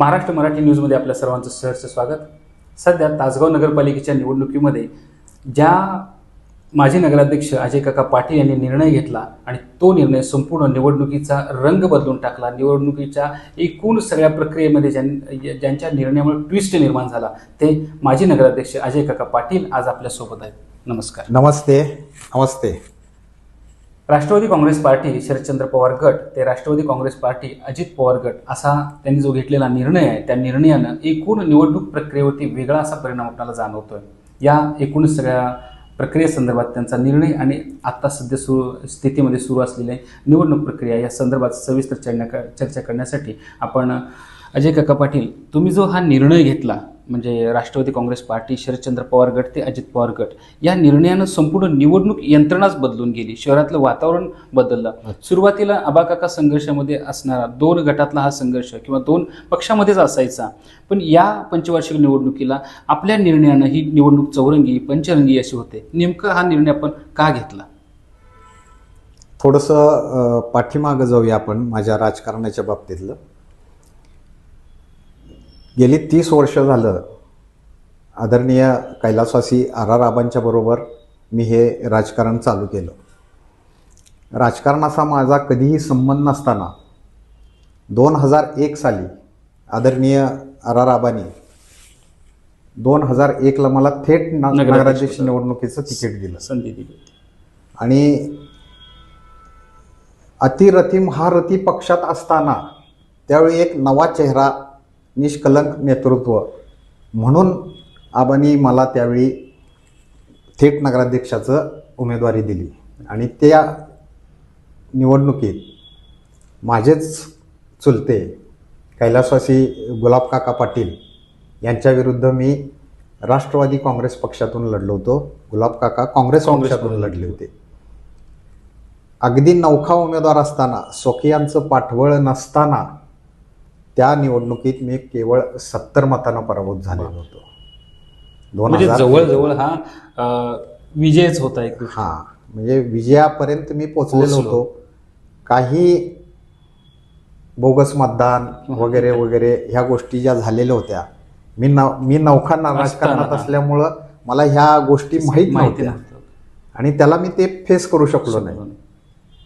महाराष्ट्र मराठी न्यूजमध्ये आपल्या सर्वांचं सहर्ष स्वागत. सध्या तासगाव नगरपालिकेच्या निवडणुकीमध्ये ज्या माजी नगराध्यक्ष अजय काका पाटील यांनी निर्णय घेतला आणि तो निर्णय संपूर्ण निवडणुकीचा रंग बदलून टाकला. निवडणुकीच्या एकूण सगळ्या प्रक्रियेमध्ये ज्यां ज्यांच्या निर्णयामुळे ट्विस्ट निर्माण झाला ते माजी नगराध्यक्ष अजय काका पाटील आज आपल्यासोबत आहेत. नमस्कार. नमस्ते. नमस्ते. राष्ट्रवादी काँग्रेस पार्टी शरदचंद्र पवार गट ते राष्ट्रवादी काँग्रेस पार्टी अजित पवार गट असा त्यांनी जो घेतलेला निर्णय आहे त्या निर्णयानं एकूण निवडणूक प्रक्रियेवरती वेगळा असा परिणाम आपल्याला जाणवतोय. या एकूण सगळ्या प्रक्रियेसंदर्भात त्यांचा निर्णय आणि आत्ता सध्या सुरू स्थितीमध्ये सुरू असलेली निवडणूक प्रक्रिया या संदर्भात सविस्तर चर्चा चर्चा करण्यासाठी आपण अजय काका पाटील तुम्ही जो हा निर्णय घेतला म्हणजे राष्ट्रवादी काँग्रेस पार्टी शरदचंद्र पवार गट ते अजित पवार गट या निर्णयानं संपूर्ण निवडणूक यंत्रणाच बदलून गेली. शहरातलं वातावरण बदललं. सुरुवातीला अबाकाका संघर्षामध्ये असणारा दोन गटातला हा संघर्ष किंवा दोन पक्षामध्येच असायचा. पण या पंचवार्षिक निवडणुकीला आपल्या निर्णयानं ही निवडणूक चौरंगी पंचरंगी अशी होते. नेमकं हा निर्णय आपण का घेतला? थोडंसं पाठीमागं जाऊया आपण माझ्या राजकारणाच्या बाबतीतलं. गेली तीस वर्ष झालं आदरणीय कैलासवासी आर आर आबांच्या बरोबर मी हे राजकारण चालू केलं. राजकारणाचा माझा कधीही संबंध नसताना दोन हजार एक साली आदरणीय आर आर आबांनी दोन हजार एकला मला थेट नगराध्यक्ष. निवडणुकीचं तिकीट दिलं. संधी दिली. आणि अतिरथी महारथी पक्षात असताना त्यावेळी एक नवा चेहरा निष्कलंक नेतृत्व. म्हणून आबांनी मला त्यावेळी थेट नगराध्यक्षाचं उमेदवारी दिली. आणि त्या निवडणुकीत माझेच चुलते कैलासवासी गुलाब काका पाटील यांच्याविरुद्ध मी राष्ट्रवादी काँग्रेस पक्षातून लढलो होतो. गुलाब काका काँग्रेस पक्षातून लढले होते. अगदी नौखा उमेदवार असताना स्वकीयांचं पाठबळ नसताना त्या निवडणुकीत मी केवळ सत्तर मतानं पराभूत झालेलो होतो. दोन म्हणजे हजार जवळजवळ हा अं, विजयच होता एक. हा म्हणजे विजयापर्यंत मी पोचलेलो पोचलो. होतो. काही बोगस मतदान वगैरे वगैरे ह्या गोष्टी ज्या झालेल्या होत्या मी नव मी नौखा ना- राजकारणात. असल्यामुळं मला ह्या गोष्टी माहीत माहिती नव्हत्या. नव्हतं. आणि त्याला मी ते फेस करू शकलो नाही.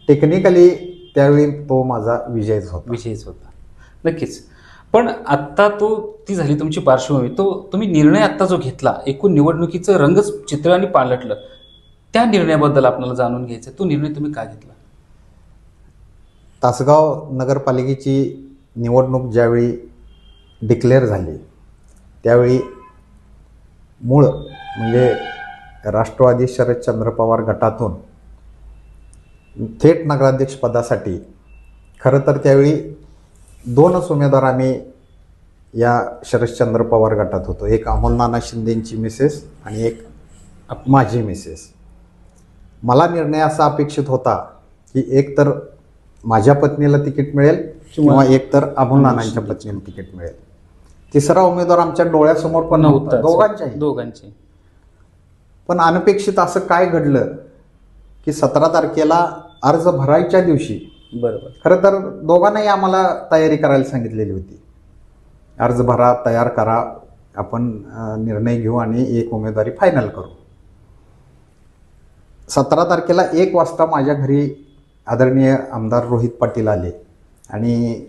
टेक्निकली त्यावेळी तो माझा विजयच होता. विजयच होता. नक्कीच. पण आत्ता तो ती झाली तुमची पार्श्वभूमी. तो तुम्ही निर्णय आत्ता जो घेतला एकूण निवडणुकीचं रंगच चित्राने पालटलं त्या निर्णयाबद्दल आपल्याला जाणून घ्यायचं तो निर्णय तुम्ही का घेतला? तासगाव नगरपालिकेची निवडणूक ज्यावेळी डिक्लेअर झाली त्यावेळी मूळ म्हणजे राष्ट्रवादी शरदचंद्र पवार गटातून थेट नगराध्यक्षपदासाठी खरं तर त्यावेळी दोनच उमेदवार आम्ही या शरदचंद्र पवार गटात होतो. एक अमोल नाना शिंदेंची मिसेस आणि एक माझी मिसेस मला निर्णय असा अपेक्षित होता की एक तर माझ्या पत्नीला तिकीट मिळेल किंवा एक तर अमोल नानांच्या पत्नीला तिकीट मिळेल. तिसरा उमेदवार आमच्या डोळ्यासमोर पण नव्हता दोघांच्याही. दोघांचे. पण अनपेक्षित असं काय घडलं की सतरा तारखेला अर्ज भरायच्या दिवशी बरोबर. खरं तर दोघांनाही आम्हाला तयारी करायला सांगितलेली होती. अर्ज भरा तयार करा. आपण निर्णय घेऊ आणि एक उमेदवारी फायनल करू. सतरा तारखेला एक वाजता माझ्या घरी आदरणीय आमदार रोहित पाटील आले आणि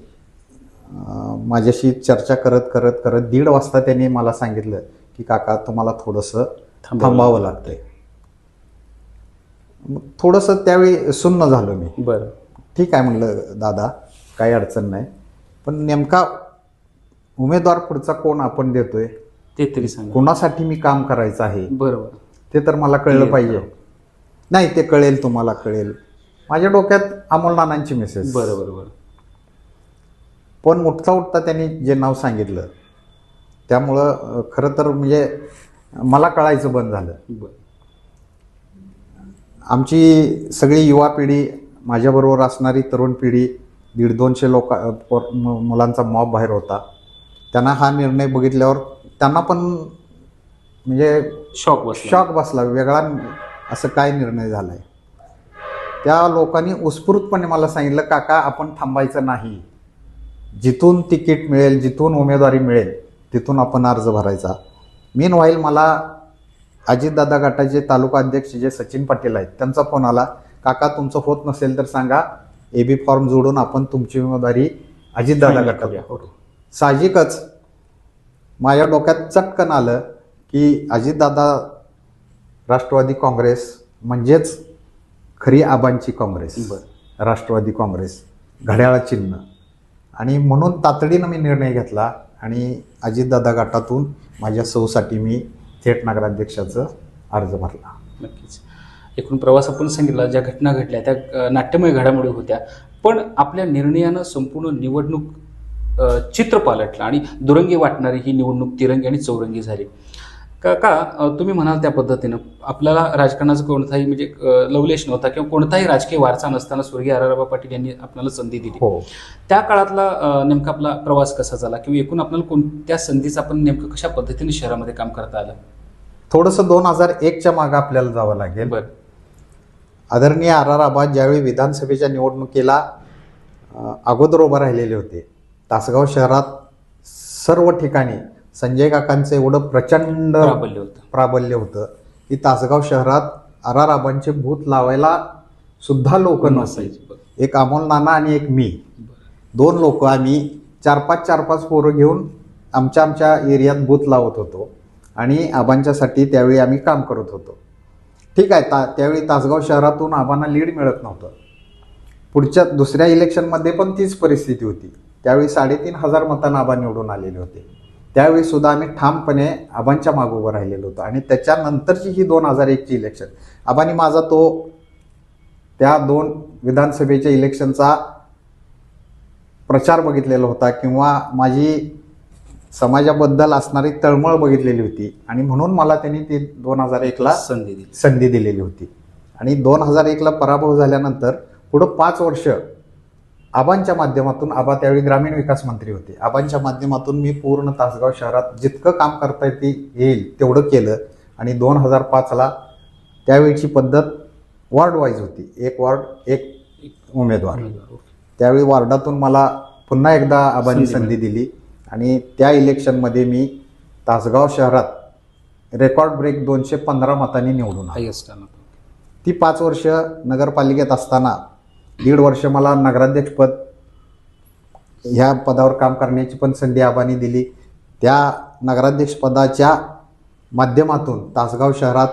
माझ्याशी चर्चा करत करत करत दीड वाजता त्यांनी मला सांगितलं की काका तुम्हाला थोडंसं थांबावं थांबावं लागतंय. मग थोडंसं त्यावेळी सुन्न झालो मी. बरं. ठीक आहे म्हणलं दादा काही अडचण नाही. पण नेमका उमेदवार पुढचा कोण आपण देतोय? ते तरी सांगा. कोणासाठी मी काम करायचं आहे? बरोबर. ते तर मला कळलं पाहिजे. नाही ते कळेल तुम्हाला कळेल. माझ्या डोक्यात अमोल नानांची मेसेज बरं बरं बरं. पण उठता उठता त्यांनी जे नाव सांगितलं त्यामुळं खरं तर म्हणजे मला कळायचं बंद झालं. आमची सगळी युवा पिढी माझ्याबरोबर असणारी तरुण पिढी दीड दोनशे लोक मुलांचा मॉब बाहेर होता. त्यांना हा निर्णय बघितल्यावर त्यांना पण म्हणजे शॉक बसला. शॉक बसला वेगळा असं काय निर्णय झालाय? त्या लोकांनी उत्स्फूर्तपणे मला सांगितलं काका आपण थांबायचं नाही. जिथून तिकीट मिळेल जिथून उमेदवारी मिळेल तिथून आपण अर्ज भरायचा. मीन व्हाईल मला अजितदादा गटाचे तालुका अध्यक्ष जे सचिन पाटील आहेत त्यांचा फोन आला. काका तुमचं होत नसेल तर सांगा ए बी फॉर्म जोडून आपण तुमची उमेदवारी अजितदादा. हो. साहजिकच माझ्या डोक्यात चटकन आलं की अजितदादा राष्ट्रवादी काँग्रेस म्हणजेच खरी आबांची काँग्रेस बरं. राष्ट्रवादी काँग्रेस घड्याळ चिन्ह आणि म्हणून तातडीनं मी निर्णय घेतला आणि अजितदादा गटातून माझ्या सौसाठी मी थेट नगराध्यक्षाचा अर्ज भरला नक्कीच एकूण प्रवास आपण सांगितला ज्या घटना घडल्या त्या नाट्यमय घडामोडी होत्या. पण आपल्या निर्णयानं संपूर्ण निवडणूक चित्र पालटलं आणि दुरंगी वाटणारी ही निवडणूक तिरंगी आणि चौरंगी झाली. का का तुम्ही म्हणाल त्या पद्धतीनं आपल्याला राजकारणाचा कोणताही म्हणजे लवलेश नव्हता किंवा कोणताही राजकीय वारसा नसताना स्वर्गीय आराराबा पाटील यांनी आपल्याला संधी दिली. हो. त्या काळातला नेमका आपला प्रवास कसा झाला किंवा एकूण आपल्याला कोणत्या संधीचं आपण नेमकं कशा पद्धतीने शहरामध्ये काम करता आलं? थोडंसं दोन हजार एकच्या मागं आपल्याला जावं लागेल. बरं. आदरणीय आर आर आबा ज्यावेळी विधानसभेच्या निवडणुकीला अगोदर उभं राहिलेले होते तासगाव शहरात सर्व ठिकाणी संजय काकांचं एवढं प्रचंड प्राबल्य होतं. प्राबल्य होतं की तासगाव शहरात आर आबांचे भूत लावायला सुद्धा लोक नसायचे. एक अमोल नाना आणि एक मी. दोन लोक आम्ही चार पाच चार पाच पोरं घेऊन आमच्या आमच्या एरियात बूथ लावत होतो आणि आबांच्यासाठी त्यावेळी आम्ही काम करत होतो. ठीक आहे ता त्यावेळी तासगाव शहरातून आबांना लीड मिळत नव्हतं. पुढच्या दुसऱ्या इलेक्शनमध्ये पण तीच परिस्थिती होती. त्यावेळी साडेतीन हजार मतांना आबा निवडून आलेले होते. त्यावेळी सुद्धा आम्ही ठामपणे आबांच्या मागोवर राहिलेलो होतो. आणि त्याच्यानंतरची ही दोन हजार एकची इलेक्शन आबांनी माझा तो त्या दोन विधानसभेच्या इलेक्शनचा प्रचार बघितलेला होता किंवा माझी समाजाबद्दल असणारी तळमळ बघितलेली होती. आणि म्हणून मला त्यांनी ती दोन हजार एकला संधी दिली. संधी दिलेली होती. आणि दोन हजार एकला पराभव झाल्यानंतर पुढं पाच वर्ष आबांच्या माध्यमातून आबा त्यावेळी ग्रामीण विकास मंत्री होते. आबांच्या माध्यमातून मी पूर्ण तासगाव शहरात जितकं काम करता येते येईल तेवढं केलं. आणि दोन हजार पाचला त्यावेळीची पद्धत वॉर्ड वाईज होती. एक वॉर्ड एक उमेदवार. त्यावेळी वॉर्डातून मला पुन्हा एकदा आबांनी संधी संधी दिली. आणि त्या इलेक्शनमध्ये मी तासगाव शहरात रेकॉर्ड ब्रेक दोनशे पंधरा मतांनी निवडून. हायस्ट ती पाच वर्ष नगरपालिकेत असताना दीड वर्ष मला नगराध्यक्षपद ह्या पदावर काम करण्याची पण संधी आबांनी दिली. त्या नगराध्यक्षपदाच्या माध्यमातून तासगाव शहरात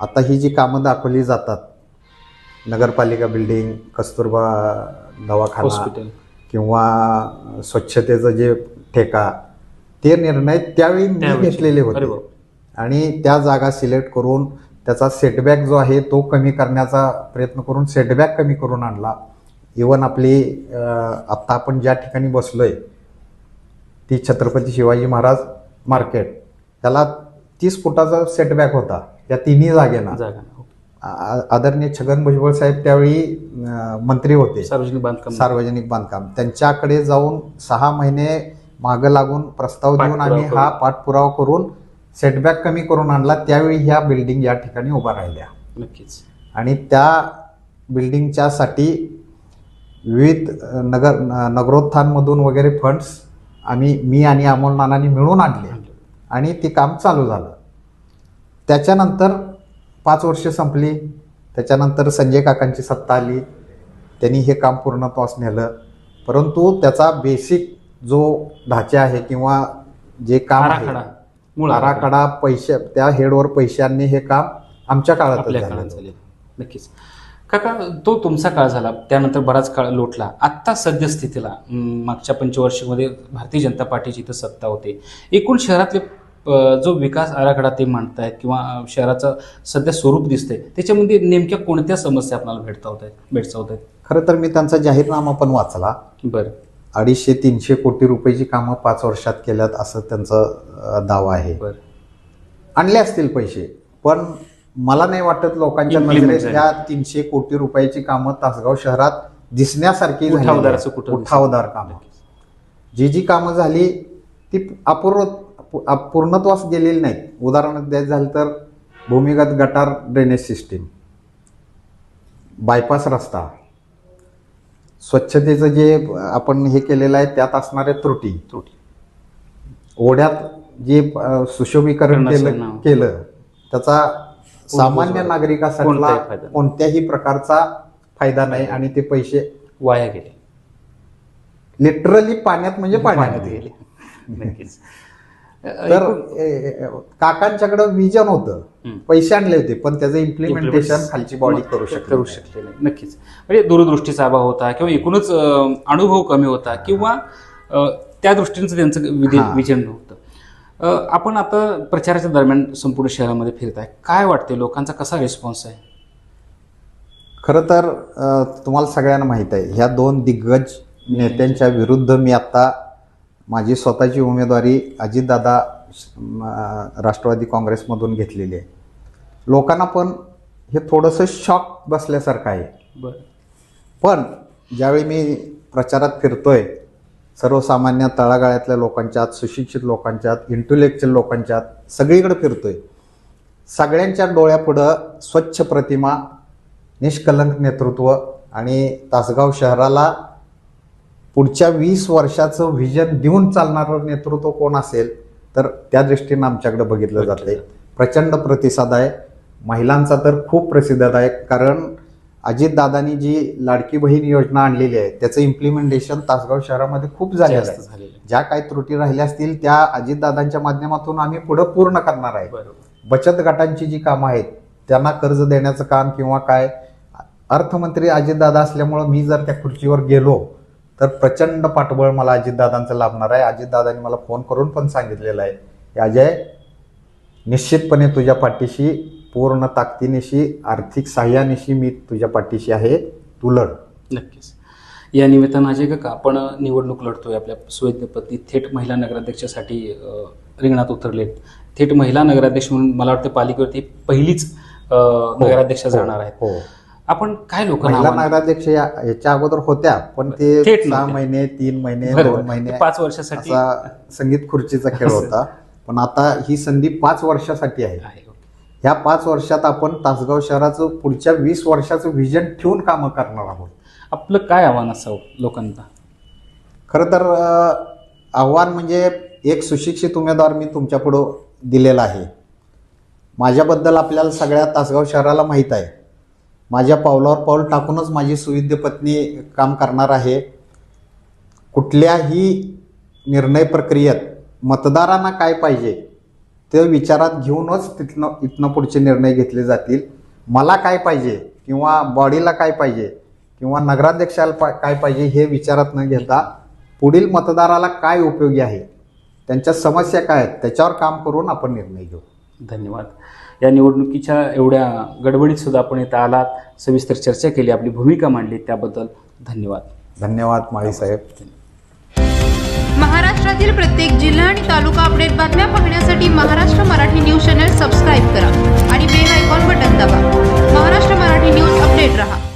आता ही जी कामं दाखवली जातात नगरपालिका बिल्डिंग कस्तुरबा दवाखाना हॉस्पिटल किंवा स्वच्छतेचं जे ठेका. ते निर्णय त्यावेळी मी. घेतलेले होते. आणि त्या जागा सिलेक्ट करून त्याचा सेटबॅक जो आहे तो कमी करण्याचा प्रयत्न करून सेटबॅक कमी करून आणला. इवन आपली आत्ता आपण ज्या ठिकाणी बसलोय ती छत्रपती शिवाजी महाराज मार्केट त्याला तीस फुटाचा सेटबॅक होता. या तिन्ही जागेना. जागा हो. आदरणीय छगन भुजबळ साहेब त्यावेळी मंत्री होते. सार्वजनिक बांधकाम. सार्वजनिक बांधकाम. त्यांच्याकडे जाऊन सहा महिने मागं लागून प्रस्ताव देऊन आम्ही हा पाठपुरावा करून सेटबॅक कमी करून आणला त्यावेळी ह्या बिल्डिंग या ठिकाणी उभा राहिल्या. नक्कीच. आणि त्या बिल्डिंगच्यासाठी विविध नगर न- नगरोत्थानमधून वगैरे फंड्स आम्ही मी आणि अमोल नानांनी मिळून आणले. आणि ते काम चालू झालं. त्याच्यानंतर पाच वर्ष संपली. त्याच्यानंतर संजय काकांची सत्ता आली. त्यांनी हे काम पूर्णत्वास नेलं. परंतु त्याचा बेसिक जो ढाचा आहे किंवा जे काम आराखडा आहे मूळ आराखडा. पैसे त्या हेडवर पैशांनी हे काम आमच्या काळात आपल्या काळात झाले नक्कीच. काका तो तुमचा काळ झाला त्यानंतर बराच काळ लोटला. आत्ता सद्यस्थितीला अं, मागच्या पंचवर्षीमध्ये भारतीय जनता पार्टीची इथं सत्ता होते. एकूण शहरातले अं, जो विकास आराखडा ते मांडतायत किंवा अं, शहराचं सध्या स्वरूप दिसतंय त्याच्यामध्ये नेमक्या कोणत्या समस्या आपल्याला भेटतावत आहेत भेडसावत आहेत खरं तर मी त्यांचा जाहीरनामा पण वाचला. बरं. अडीचशे तीनशे कोटी रुपयाची कामं पाच वर्षात केल्यात असं त्यांचा दावा आहे. आणले असतील पैसे पण मला नाही वाटत लोकांच्या नजरेत. ह्या तीनशे कोटी रुपयाची कामं तासगाव शहरात दिसण्यासारखी उठावदार कामं. जी जी कामं झाली ती अपूर्व अप- पूर्णत्वास गेलेली नाहीत. उदाहरण द्यायचं झालं तर भूमिगत गटार ड्रेनेज सिस्टीम. बायपास रस्ता. स्वच्छतेचं जे आपण हे केलेलं आहे त्यात असणाऱ्या त्रुटी. त्रुटी. ओढ्यात जे सुशोभीकरण करणं केलं. केलं त्याचा सामान्य नागरिकासाठी. कोणत्याही प्रकारचा फायदा नाही आणि ते पैसे वाया गेले. लिटरली पाण्यात म्हणजे पाण्यात गेले. नक्कीच. तर काकांच्याकडे विजन होतं. पैसे आणले होते पण त्याचं इम्प्लिमेंटेशन खालची बॉडी करू शकते करू शकले नाही. नक्कीच. म्हणजे दूरदृष्टीचा अभाव होता किंवा एकूणच अनुभव कमी होता किंवा त्या दृष्टीनं त्यांचं विधि-. विजन नव्हतं. आपण आता प्रचाराच्या दरम्यान संपूर्ण शहरामध्ये फिरताय. काय वाटते लोकांचा कसा रिस्पॉन्स आहे? खरं तर तुम्हाला सगळ्यांना माहीत आहे ह्या दोन दिग्गज नेत्यांच्या विरुद्ध मी आता माझी स्वतःची उमेदवारी अजितदादा राष्ट्रवादी काँग्रेसमधून घेतलेली आहे. लोकांना पण हे थोडंसं शॉक बसल्यासारखं आहे. बरं. पण ज्यावेळी मी प्रचारात फिरतोय सर्वसामान्य तळागाळ्यातल्या लोकांच्यात सुशिक्षित लोकांच्यात इंटेलेक्च्युअल लोकांच्यात सगळीकडे फिरतोय. सगळ्यांच्या डोळ्यापुढं स्वच्छ प्रतिमा निष्कलंक नेतृत्व आणि तासगाव शहराला पुढच्या वीस वर्षाचं व्हिजन देऊन चालणारं नेतृत्व कोण असेल तर त्या दृष्टीनं आमच्याकडे बघितलं जाते प्रचंड प्रतिसाद आहे. महिलांचा तर खूप प्रतिसाद आहे कारण अजितदादांनी जी लाडकी बहीण योजना आणलेली आहे त्याचं इम्प्लिमेंटेशन तासगाव शहरामध्ये खूप झालेलं आहे. ज्या काही त्रुटी राहिल्या असतील त्या अजितदादांच्या माध्यमातून आम्ही पुढे पूर्ण करणार आहे. बचत गटांची जी कामं आहेत त्यांना कर्ज देण्याचं काम किंवा काय अर्थमंत्री अजितदादा असल्यामुळं मी जर त्या खुर्चीवर गेलो तर प्रचंड पाठबळ मला अजितदादांचं लाभणार आहे. अजितदादांनी मला फोन करून पण सांगितलेलं आहे. की अजय निश्चितपणे तुझ्या पाठीशी पूर्ण ताकदीनिशी आर्थिक सहाय्यानिशी मी तुझ्या पाठीशी आहे. तू लढ. नक्कीच. या निमित्तानं अजय काका आपण निवडणूक लढतोय. आपल्या सुवैद्य पत्नी थेट महिला नगराध्यक्षासाठी रिंगणात उतरलेत थेट महिला नगराध्यक्ष म्हणून मला वाटतं पालिकेवरती पहिलीच अ, नगराध्यक्ष जाणार आहेत. हो. आपण काय लोकांना महिला नगराध्यक्ष या याच्या अगोदर होत्या पण ते थेट सहा नव्हत्या. महिने तीन महिने. दोन महिने पाच वर्षासाठी असा संगीत खुर्चीचा खेळ होता. पण आता ही संधी पाच वर्षासाठी आहे. आहे ह्या पाच वर्षात आपण तासगाव शहराचं पुढच्या वीस वर्षाचं व्हिजन ठेवून कामं करणार आहोत. आपलं काय आव्हान असावं लोकांना? खरं तर अं, आव्हान म्हणजे एक सुशिक्षित उमेदवार मी तुमच्या पुढं दिलेला आहे. माझ्याबद्दल आपल्याला सगळ्या तासगाव शहराला माहीत आहे. माझ्या पावलावर पाऊल टाकूनच माझी सुविद्य पत्नी काम करणार आहे. कुठल्याही निर्णय प्रक्रियेत मतदारांना काय पाहिजे ते विचारात घेऊनच तिथनं इथनं पुढचे निर्णय घेतले जातील. मला काय पाहिजे किंवा बॉडीला काय पाहिजे किंवा नगराध्यक्षाला पा- काय पाहिजे हे विचारात न घेता पुढील मतदाराला काय उपयोगी आहे त्यांच्या समस्या काय आहेत त्याच्यावर काम करून आपण निर्णय घेऊ. धन्यवाद. या निवडणुकीच्या एवढ्या गडबडीत सुद्धा आपण इथं आलात. सविस्तर चर्चा केली आपली भूमिका मांडली त्याबद्दल धन्यवाद. धन्यवाद माळी साहेब. महाराष्ट्रातील प्रत्येक जिल्हा आणि तालुका अपडेट बातम्या पाहण्यासाठी Maharashtra Marathi news channel subscribe करा आणि बेल आयकॉन बटन दाबा. महाराष्ट्र मराठी न्यूज अपडेट रहा.